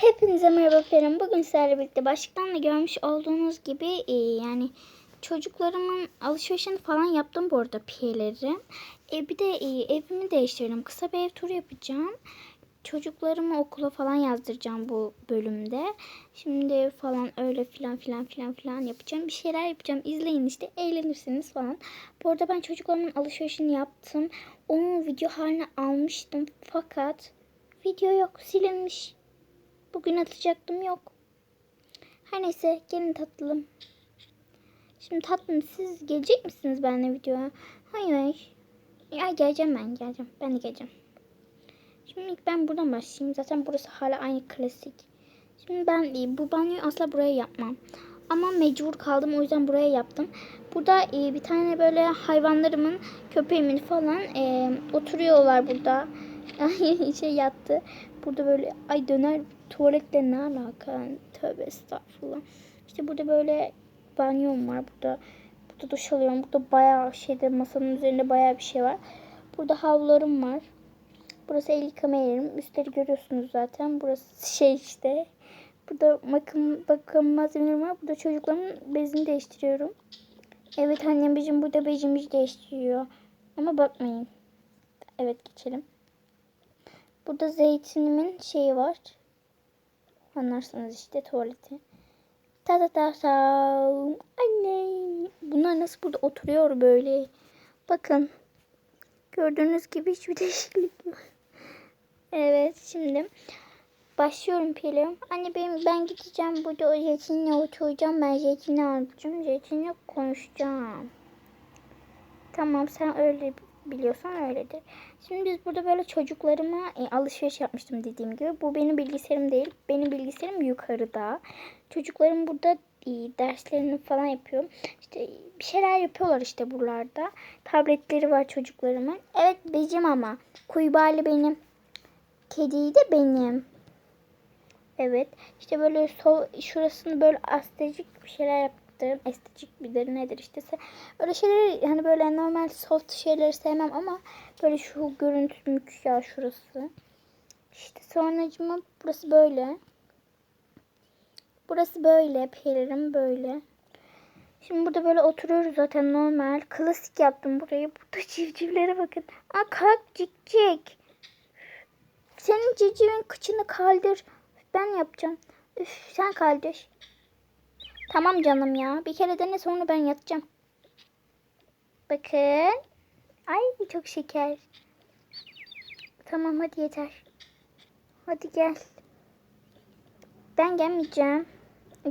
Hepinize merhaba Peren. Bugün sizlerle birlikte başlıktan görmüş olduğunuz gibi e, yani çocuklarımın alışverişini falan yaptım bu arada piyeleri. E, bir de e, evimi değiştirdim. Kısa bir ev turu yapacağım. Çocuklarımı okula falan yazdıracağım bu bölümde. Şimdi falan öyle filan filan filan filan yapacağım. Bir şeyler yapacağım. İzleyin işte eğlenirsiniz falan. Bu arada ben çocuklarımın alışverişini yaptım. Onu video haline almıştım. Fakat video yok silinmiş. Bugün atacaktım yok. Her neyse gelin tatlım. Şimdi tatlım siz gelecek misiniz benimle videoya? Hayır. Ya geleceğim ben geleceğim. Ben de geleceğim. Şimdi ilk ben buradan başlayayım. Zaten burası hala aynı klasik. Şimdi ben bu banyoyu asla buraya yapmam. Ama mecbur kaldım o yüzden buraya yaptım. Burada e, bir tane böyle hayvanlarımın köpeğimin falan e, oturuyorlar burada. Ay şey yattı. Burada böyle ay döner tuvaletle ne alaka? Tövbe estağfurullah. İşte burada böyle banyom var. Burada burada duş alıyorum. Burada bayağı şeyde masanın üzerinde bayağı bir şey var. Burada havlularım var. Burası el yıkama yerim. Üstleri görüyorsunuz zaten. Burası şey işte. Burada bakım, bakım malzemelerim var. Burada çocuklarımın bezini değiştiriyorum. Evet annem bizim burada bezimizi değiştiriyor. Ama bakmayın. Evet geçelim. Burada zeytinimin şeyi var. Anlarsınız işte tuvaleti. Ta ta ta ta. Annem. Bunlar nasıl burada oturuyor böyle. Bakın. Gördüğünüz gibi hiçbir değişiklik yok. Evet şimdi başlıyorum Pelin. Anne benim ben gideceğim burada o zeytinle oturacağım. Ben zeytinle alacağım. Zeytinle konuşacağım. Tamam sen öyle biliyorsan öyledir. Şimdi biz burada böyle çocuklarıma e, alışveriş yapmıştım dediğim gibi. Bu benim bilgisayarım değil. Benim bilgisayarım yukarıda. Çocuklarım burada e, derslerini falan yapıyor. İşte bir şeyler yapıyorlar işte buralarda. Tabletleri var çocuklarımın. Evet becim ama. Kuybali benim. Kediyi de benim. Evet. İşte böyle sol şurasını böyle astecik bir şeyler yaptım. Estetik bir nedir işte. Öyle şeyleri hani böyle normal soft şeyleri sevmem ama böyle şu görüntü mük ya şurası. İşte sonracıma burası böyle. Burası böyle. Pelerim böyle. Şimdi burada böyle oturuyoruz zaten normal. Klasik yaptım burayı. Burada civcivlere bakın. Aa kalk cikcik. Senin civcivin kıçını kaldır. Ben yapacağım. Üf, sen kaldır. Tamam canım ya. Bir kere dene sonra ben yatacağım. Bakın. Ay çok şeker. Tamam hadi yeter. Hadi gel. Ben gelmeyeceğim.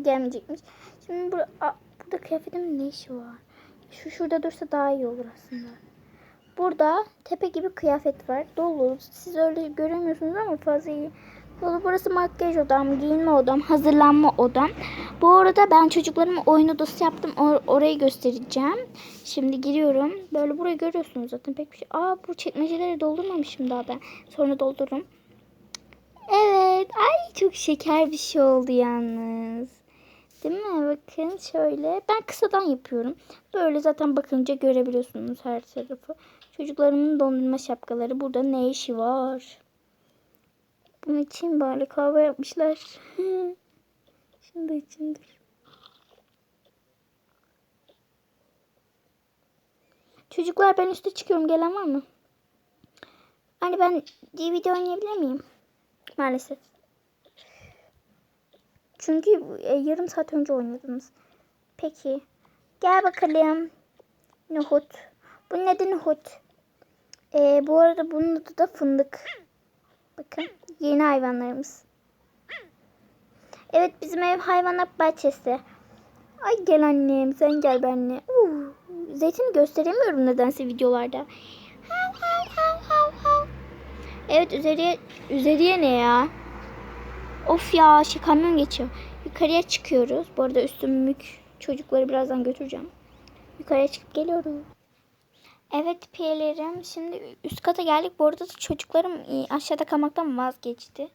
Gelmeyecekmiş. Şimdi bur Aa, burada kıyafetimin ne işi var? Şu şurada dursa daha iyi olur aslında. Burada tepe gibi kıyafet var. Dolu. Siz öyle göremiyorsunuz ama fazla iyi. Burası makyaj odam, giyinme odam, hazırlanma odam. Bu arada ben çocuklarıma oyun odası yaptım. Or orayı göstereceğim. Şimdi giriyorum. Böyle burayı görüyorsunuz zaten pek bir şey. Aa bu çekmeceleri doldurmamışım daha ben. Sonra doldururum. Evet. Ay çok şeker bir şey oldu yalnız. Değil mi? Bakın şöyle. Ben kısadan yapıyorum. Böyle zaten bakınca görebiliyorsunuz her tarafı. Çocuklarımın dondurma şapkaları. Burada ne işi var? Bunun için böyle kahve yapmışlar. Şimdi içindir. Çocuklar ben üste çıkıyorum. Gelen var mı? Hani ben DVD oynayabilir miyim? Maalesef. Çünkü e, yarım saat önce oynadınız. Peki. Gel bakalım. Nohut. Bu neden nohut? E, bu arada bunun adı da fındık. Bakın yeni hayvanlarımız. Evet bizim ev hayvanat bahçesi. Ay gel annem sen gel benimle. Uh, zeytini gösteremiyorum nedense videolarda. Evet üzeriye üzeriye ne ya? Of ya şey kamyon geçiyor. Yukarıya çıkıyoruz. Bu arada üstümlük çocukları birazdan götüreceğim. Yukarıya çıkıp geliyorum. Evet piyelerim. Şimdi üst kata geldik. Bu arada da çocuklarım e, aşağıda kalmaktan vazgeçti.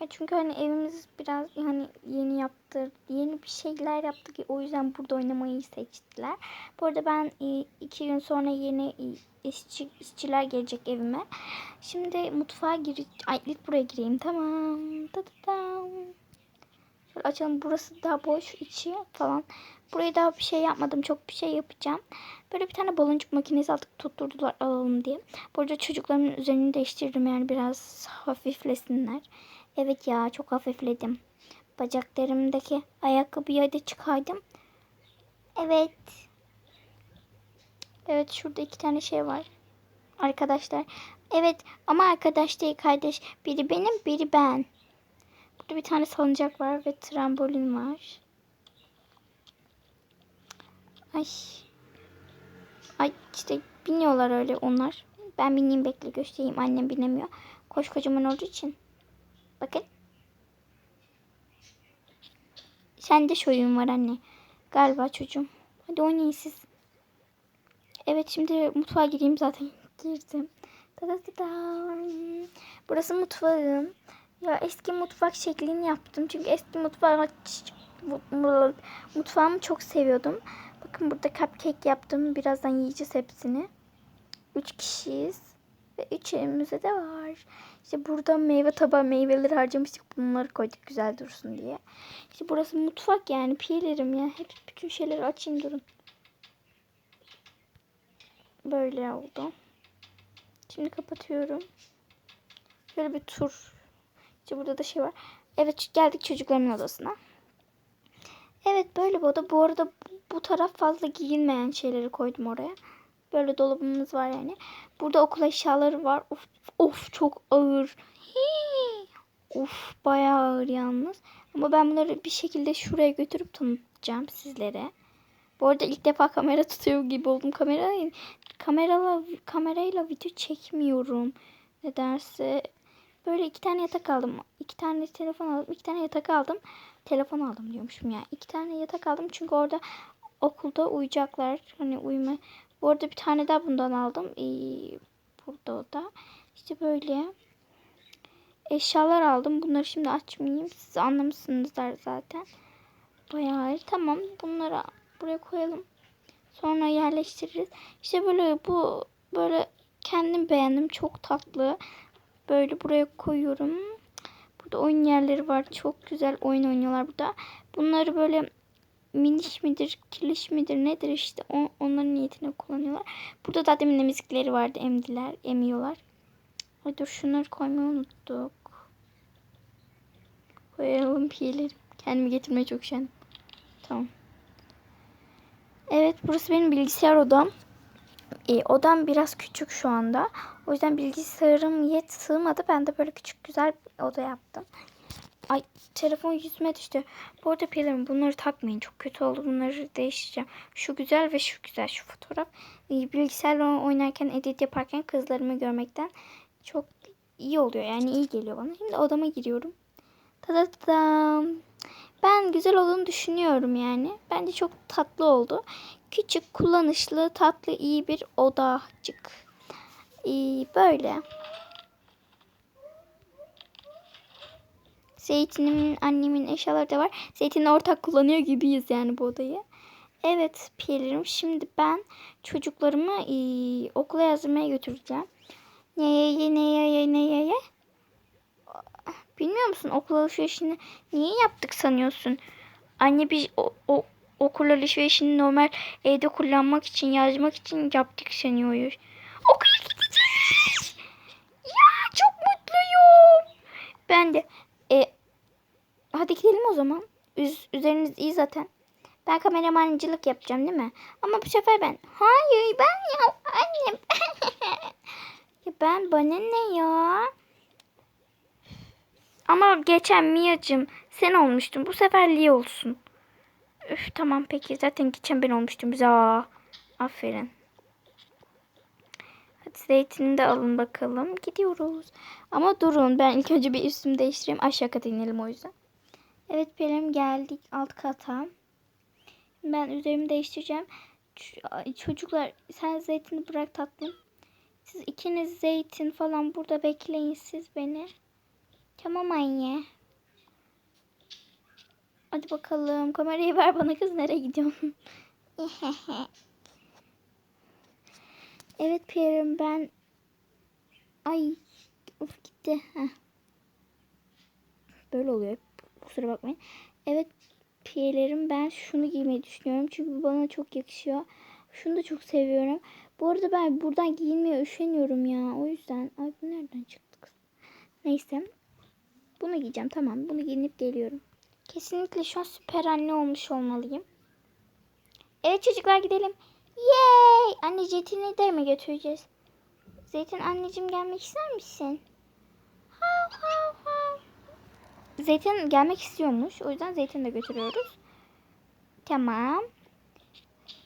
Ya çünkü hani evimiz biraz hani yeni yaptı, yeni bir şeyler yaptık. O yüzden burada oynamayı seçtiler. Bu arada ben e, iki gün sonra yeni e, işçi, işçiler gelecek evime. Şimdi mutfağa gireceğim. Ay ilk buraya gireyim. Tamam. Da da da. Şöyle açalım. Burası daha boş içi falan. Buraya daha bir şey yapmadım. Çok bir şey yapacağım. Böyle bir tane baloncuk makinesi aldık tutturdular alalım diye. Burada çocuklarımın üzerini değiştirdim yani biraz hafiflesinler. Evet ya çok hafifledim. Bacaklarımdaki ayakkabıyı da çıkardım. Evet. Evet şurada iki tane şey var. Arkadaşlar. Evet ama arkadaş değil kardeş. Biri benim biri ben. Burada bir tane salıncak var ve trambolin var. Ay. Ay işte biniyorlar öyle onlar. Ben bineyim bekle göstereyim. Annem binemiyor. Koş kocaman olduğu için. Bakın. Sende şu oyun var anne. Galiba çocuğum. Hadi oynayın siz. Evet şimdi mutfağa gireyim zaten girdim. Da da da. Burası mutfağım. Ya eski mutfak şeklini yaptım. Çünkü eski mutfak mutfağımı çok seviyordum. Bakın burada cupcake yaptım. Birazdan yiyeceğiz hepsini. Üç kişiyiz. Ve üç evimizde de var. İşte burada meyve tabağı meyveleri harcamıştık. Bunları koyduk güzel dursun diye. İşte burası mutfak yani. Piyelerim ya. Hep bütün şeyleri açayım durun. Böyle oldu. Şimdi kapatıyorum. Şöyle bir tur. İşte burada da şey var. Evet geldik çocuklarımın odasına. Evet böyle bir oda. Bu arada bu taraf fazla giyinmeyen şeyleri koydum oraya. Böyle dolabımız var yani. Burada okul eşyaları var. Of, of çok ağır. Hii. Of bayağı ağır yalnız. Ama ben bunları bir şekilde şuraya götürüp tanıtacağım sizlere. Bu arada ilk defa kamera tutuyor gibi oldum. Kamerayla, kamerayla, kamerayla video çekmiyorum. Nedense böyle iki tane yatak aldım. iki tane telefon aldım. iki tane yatak aldım. Telefon aldım diyormuşum ya. iki tane yatak aldım çünkü orada okulda uyuyacaklar. Hani uyuma. Bu arada bir tane daha bundan aldım. Ee, burada o da. İşte böyle eşyalar aldım. Bunları şimdi açmayayım. Siz anlamışsınızlar zaten. Bayağı iyi. Tamam. Bunları buraya koyalım. Sonra yerleştiririz. İşte böyle bu böyle kendim beğendim. Çok tatlı. Böyle buraya koyuyorum. Burada oyun yerleri var. Çok güzel oyun oynuyorlar burada. Bunları böyle miniş midir, kiliş midir nedir işte on, onların niyetine kullanıyorlar. Burada da demin emizikleri vardı emdiler, emiyorlar. Ay dur şunları koymayı unuttuk. Koyalım piyeleri. Kendimi getirmeye çok üşendim. Tamam. Evet burası benim bilgisayar odam. E, odam biraz küçük şu anda. O yüzden bilgisayarım yet sığmadı. Ben de böyle küçük güzel bir oda yaptım. Ay telefon yüzüme düştü. Bu arada pelerin bunları takmayın. Çok kötü oldu. Bunları değiştireceğim. Şu güzel ve şu güzel şu fotoğraf. Bilgisayarla oynarken edit yaparken kızlarımı görmekten çok iyi oluyor. Yani iyi geliyor bana. Şimdi odama giriyorum. Tadadam. Ben güzel olduğunu düşünüyorum yani. Bence çok tatlı oldu. Küçük, kullanışlı, tatlı, iyi bir odacık. Ee, böyle. Zeytinimin annemin eşyaları da var. Zeytinle ortak kullanıyor gibiyiz yani bu odayı. Evet piyelerim. Şimdi ben çocuklarımı e, okula yazdırmaya götüreceğim. Ne ye ne ye ne ye Bilmiyor musun okul alışverişini niye yaptık sanıyorsun? Anne biz o, o okul alışverişini normal evde kullanmak için yazmak için yaptık sanıyoruz. Okula gideceğiz. Ya çok mutluyum. Ben de e, hadi gidelim o zaman. Üz, üzeriniz iyi zaten. Ben kameramancılık yapacağım değil mi? Ama bu sefer ben. Hayır ben ya annem. ya ben bana ne ya? Ama geçen Mia'cığım sen olmuştun. Bu sefer Lee olsun. Üf tamam peki. Zaten geçen ben olmuştum. Za. Aferin. Zeytini de alın bakalım. Gidiyoruz. Ama durun ben ilk önce bir üstümü değiştireyim. Aşağı kata inelim o yüzden. Evet benim geldik alt kata. Ben üzerimi değiştireceğim. Çocuklar sen zeytini bırak tatlım. Siz ikiniz zeytin falan burada bekleyin siz beni. Tamam anne. Hadi bakalım. Kamerayı ver bana kız. Nereye gidiyorsun? evet Pierre'im ben... Ay of gitti. Heh. Böyle oluyor. Kusura bakmayın. Evet Pierre'lerim ben şunu giymeyi düşünüyorum. Çünkü bana çok yakışıyor. Şunu da çok seviyorum. Bu arada ben buradan giyinmeye üşeniyorum ya. O yüzden. Ay bu nereden çıktı kız? Neyse. Bunu giyeceğim. Tamam. Bunu giyinip geliyorum. Kesinlikle şu an süper anne olmuş olmalıyım. Evet çocuklar gidelim. Yay! Anne Zeytin'i de mi götüreceğiz? Zeytin anneciğim gelmek ister misin? Hav hav hav. Zeytin gelmek istiyormuş. O yüzden Zeytin'i de götürüyoruz. Tamam.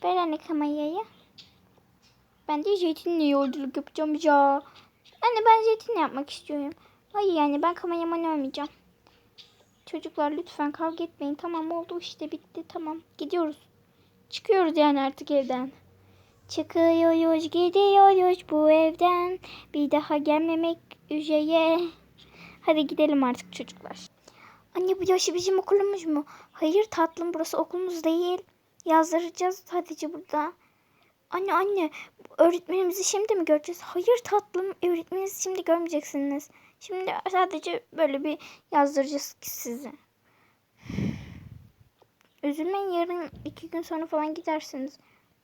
Ver anne kamerayı. Ben de Zeytin'le yolculuk yapacağım ya. Anne ben Zeytin'le yapmak istiyorum. Hayır yani ben kameraman olmayacağım. Çocuklar lütfen kavga etmeyin. Tamam oldu işte bitti tamam. Gidiyoruz. Çıkıyoruz yani artık evden. Çıkıyoruz gidiyoruz bu evden. Bir daha gelmemek üzere. Hadi gidelim artık çocuklar. Anne bu yaşı bizim okulumuz mu? Hayır tatlım burası okulumuz değil. Yazdıracağız sadece burada. Anne anne öğretmenimizi şimdi mi göreceğiz? Hayır tatlım öğretmeninizi şimdi görmeyeceksiniz. Şimdi sadece böyle bir yazdıracağız sizi. Üzülmeyin yarın iki gün sonra falan gidersiniz.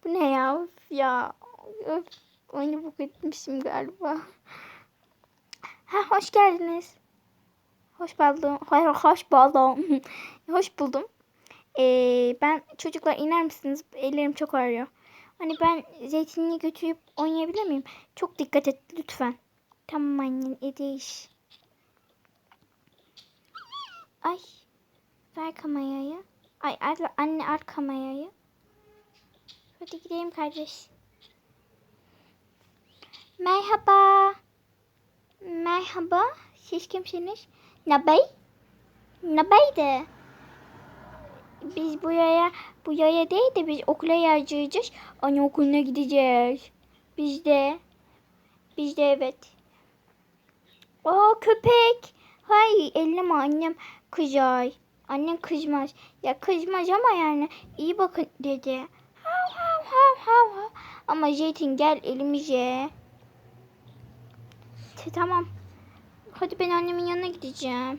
Bu ne ya? Ya. Öf. Oyunu bok etmişim galiba. Ha hoş geldiniz. Hoş buldum. Hayır hoş buldum. hoş buldum. Ee, ben çocuklar iner misiniz? Ellerim çok ağrıyor. Hani ben zeytinliği götürüp oynayabilir miyim? Çok dikkat et lütfen. Tamam annen ediş. Ay. Ver kamerayı. Ay anne al kamerayı. Hadi gidelim kardeş. Merhaba. Merhaba. Siz kimsiniz? Nabey? Nabeydi. Biz bu yaya, bu yaya değil de biz okula yazacağız. Anne okuluna gideceğiz. Biz de. Biz de evet. Aa köpek. Hayır elleme annem kızar. Annem kızmaz. Ya kızmaz ama yani iyi bakın dedi. Hav hav hav hav. Ama Zeytin gel elimize. Tamam. Hadi ben annemin yanına gideceğim.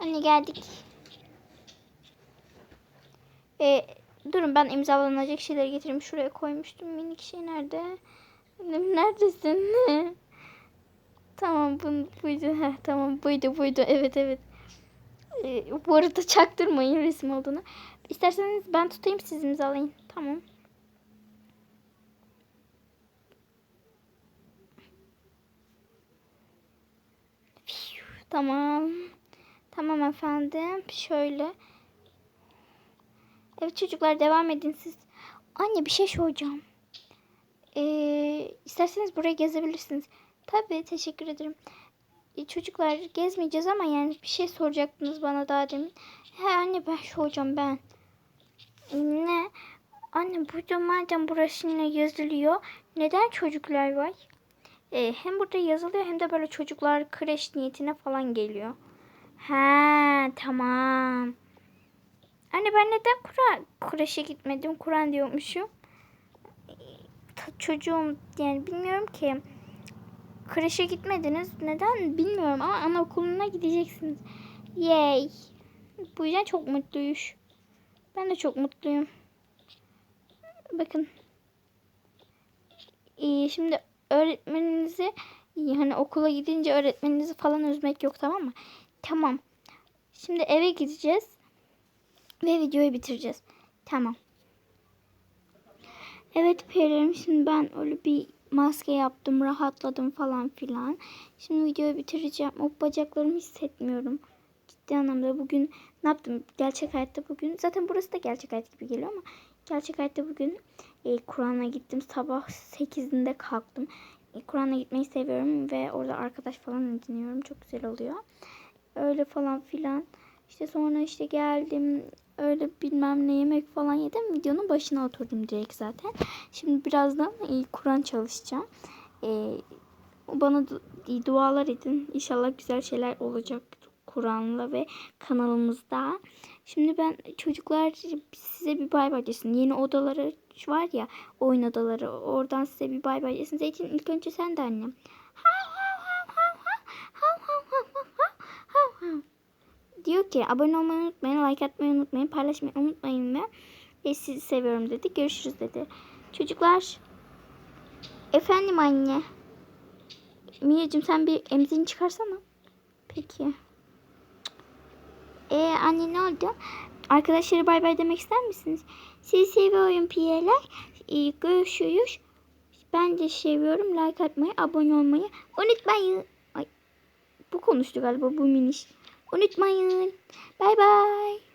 Anne geldik. E, durun ben imzalanacak şeyleri getireyim. Şuraya koymuştum. Minik şey nerede? Annem neredesin? tamam bu, buydu. Tamam buydu buydu. Evet evet. E, bu arada çaktırmayın resim olduğunu. İsterseniz ben tutayım siz imzalayın. Tamam. Tamam. Tamam efendim. Şöyle. Evet çocuklar devam edin siz. Anne bir şey soracağım. Ee, isterseniz buraya gezebilirsiniz. Tabii teşekkür ederim. Ee, çocuklar gezmeyeceğiz ama yani bir şey soracaktınız bana daha demin. He anne ben soracağım ben. Ee, Ne? Anne burada madem burası yine yazılıyor. Neden çocuklar var? Ee, hem burada yazılıyor hem de böyle çocuklar kreş niyetine falan geliyor. Ha tamam. Anne ben neden Kur'an kreşe gitmedim? Kur'an diyormuşum. Ta- Çocuğum yani bilmiyorum ki. Kreşe gitmediniz. Neden bilmiyorum ama anaokuluna gideceksiniz. Yay. Bu yüzden çok mutluyuz. Ben de çok mutluyum. Bakın. Ee, şimdi öğretmeninizi yani okula gidince öğretmeninizi falan üzmek yok tamam mı? Tamam. Şimdi eve gideceğiz. Ve videoyu bitireceğiz. Tamam. Evet Peri'm şimdi ben öyle bir maske yaptım. Rahatladım falan filan. Şimdi videoyu bitireceğim. O bacaklarımı hissetmiyorum. Ciddi anlamda bugün ne yaptım? Gerçek hayatta bugün. Zaten burası da gerçek hayat gibi geliyor ama gerçek hayatta bugün e, Kur'an'a gittim. Sabah 8'inde kalktım. E, Kur'an'a gitmeyi seviyorum ve orada arkadaş falan ediniyorum. Çok güzel oluyor. Öyle falan filan. İşte sonra işte geldim. Öyle bilmem ne yemek falan yedim. Videonun başına oturdum direkt zaten. Şimdi birazdan e, Kur'an çalışacağım. E, Bana du- dualar edin. İnşallah güzel şeyler olacak Kur'an'la ve kanalımızda. Şimdi ben çocuklar size bir bay bay desin. Yeni odaları var ya oyun odaları. Oradan size bir bay bay desin. Zeytin ilk önce sen de annem. Diyor ki abone olmayı unutmayın, like atmayı unutmayın, paylaşmayı unutmayın ve e, sizi seviyorum dedi. Görüşürüz dedi. Çocuklar efendim anne. Mia'cığım sen bir emzini çıkarsana. Peki. Ee, anne ne oldu? Arkadaşlara bay bay demek ister misiniz? Sizi seviyorum piyeler. Ee, görüşürüz. Ben de seviyorum. Like atmayı, abone olmayı unutmayın. Ay, bu konuştu galiba bu miniş. Unutmayın. Bay bay.